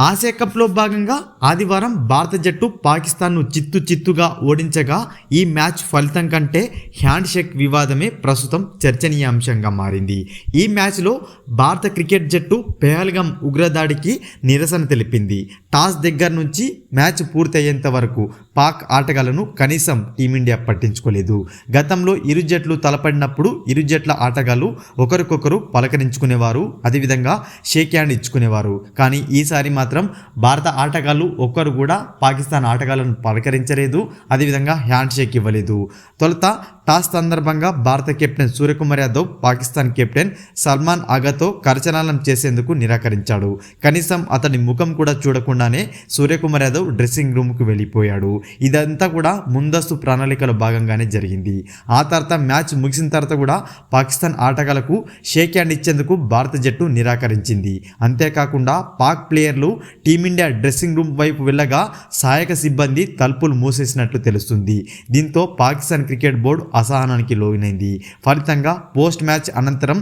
Asia కప్లో భాగంగా ఆదివారం భారత జట్టు పాకిస్తాన్ను చిత్తు చిత్తుగా ఓడించగా ఈ మ్యాచ్ ఫలితం కంటే హ్యాండ్ షేక్ వివాదమే ప్రస్తుతం చర్చనీయాంశంగా మారింది. ఈ మ్యాచ్లో భారత క్రికెట్ జట్టు పెహల్గం ఉగ్రదాడికి నిరసన తెలిపింది. టాస్ దగ్గర నుంచి మ్యాచ్ పూర్తయ్యేంత వరకు పాక్ ఆటగాళ్ళను కనీసం టీమిండియా పట్టించుకోలేదు. గతంలో ఇరు జట్లు తలపడినప్పుడు ఇరు జట్ల ఆటగాళ్ళు ఒకరికొకరు పలకరించుకునేవారు అదేవిధంగా షేక్ హ్యాండ్ ఇచ్చుకునేవారు. కానీ ఈసారి మాత్రం మాత్రం భారత ఆటగాళ్ళు ఒక్కరు కూడా పాకిస్తాన్ ఆటగాళ్ళను పలకరించలేదు. అదేవిధంగా హ్యాండ్ షేక్ ఇవ్వలేదు. తొలుత టాస్ సందర్భంగా భారత కెప్టెన్ సూర్యకుమార్ యాదవ్ పాకిస్తాన్ కెప్టెన్ సల్మాన్ ఆగాతో కరచనాలం చేసేందుకు నిరాకరించాడు. కనీసం అతని ముఖం కూడా చూడకుండానే సూర్యకుమార్ యాదవ్ డ్రెస్సింగ్ రూమ్కు వెళ్ళిపోయాడు. ఇదంతా కూడా ముందస్తు ప్రణాళికలో భాగంగానే జరిగింది. ఆ తర్వాత మ్యాచ్ ముగిసిన తర్వాత కూడా పాకిస్తాన్ ఆటగాళ్ళకు షేక్ హ్యాండ్ ఇచ్చేందుకు భారత జట్టు నిరాకరించింది. అంతేకాకుండా పాక్ ప్లేయర్లు టీమిండియా డ్రెస్సింగ్ రూమ్ వైపు వెళ్ళగా సహాయక సిబ్బంది తలుపులు మూసేసినట్లు తెలుస్తుంది. దీంతో పాకిస్తాన్ క్రికెట్ బోర్డు అసహనానికి లోనైంది. ఫలితంగా పోస్ట్ మ్యాచ్ అనంతరం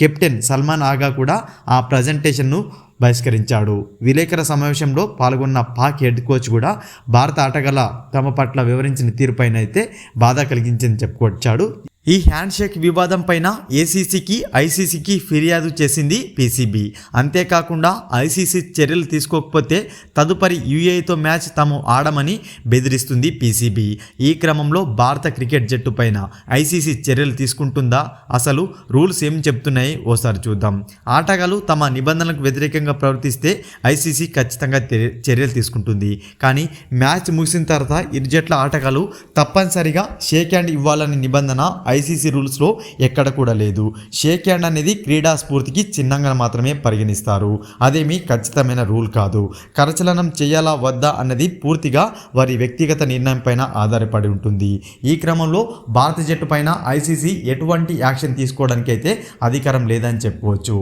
కెప్టెన్ సల్మాన్ ఆగా కూడా ఆ ప్రజెంటేషన్ను బహిష్కరించాడు. విలేకరుల సమావేశంలో పాల్గొన్న పాక్ హెడ్ కోచ్ కూడా భారత ఆటగాళ్ళ తమ పట్ల వివరించిన తీరుపైన అయితే బాధ కలిగించని చెప్పుకొచ్చాడు. ఈ హ్యాండ్షేక్ వివాదం పైన ఏసీసీకి ఐసీసీకి ఫిర్యాదు చేసింది పీసీబీ. అంతేకాకుండా ఐసీసీ చర్యలు తీసుకోకపోతే తదుపరి యూఏతో మ్యాచ్ తాము ఆడమని బెదిరిస్తుంది పీసీబీ. ఈ క్రమంలో భారత క్రికెట్ జట్టు పైన ఐసీసీ చర్యలు తీసుకుంటుందా? అసలు రూల్స్ ఏం చెప్తున్నాయి? ఓసారి చూద్దాం. ఆటగాళ్ళు తమ నిబంధనలకు వ్యతిరేకంగా ప్రవర్తిస్తే ఐసీసీ ఖచ్చితంగా చర్యలు తీసుకుంటుంది. కానీ మ్యాచ్ ముగిసిన తర్వాత ఇరు జట్ల ఆటగాళ్ళు తప్పనిసరిగా షేక్ హ్యాండ్ ఇవ్వాలనే నిబంధన ఐసీసీ రూల్స్లో ఎక్కడ కూడా లేదు. షేక్ హ్యాండ్ అనేది క్రీడా స్ఫూర్తికి చిహ్నంగా మాత్రమే పరిగణిస్తారు. అదేమీ ఖచ్చితమైన రూల్ కాదు. కరచలనం చేయాలా వద్దా అన్నది పూర్తిగా వారి వ్యక్తిగత నిర్ణయం పైన ఆధారపడి ఉంటుంది. ఈ క్రమంలో భారత జట్టు పైన ఐసీసీ ఎటువంటి యాక్షన్ తీసుకోవడానికైతే అధికారం లేదని చెప్పుకోవచ్చు.